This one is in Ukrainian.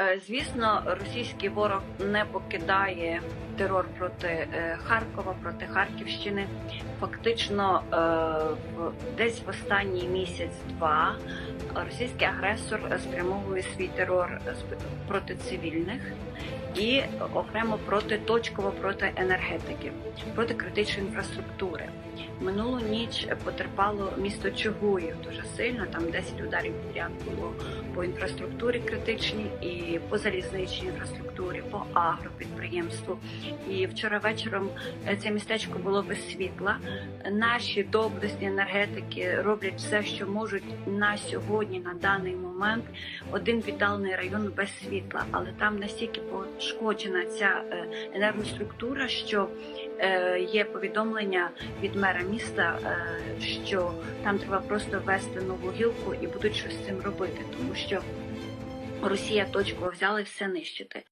Е, Звісно, російський ворог не покидає терор проти е, Харкова, проти Харківщини. Фактично, е, десь в останній місяць-два російський агресор спрямовує свій терор проти цивільних і окремо проти точково проти енергетики, проти критичної інфраструктури. Минулу ніч потерпало місто Чугуїв дуже сильно. Там 10 ударів підряд було по інфраструктурі критичній і по залізничній інфраструктурі, по агропідприємству. І вчора вечором е, це містечко було без світла. Наші доблесні енергетики роблять все, що можуть на сьогодні, на даний момент. Один віддалений район без світла, але там настільки пошкоджена ця е, енергоструктура, що е, є повідомлення від мера міста, е, що там треба просто ввести нову гілку і будуть щось з цим робити, тому що Росія точку взяла і все нищити.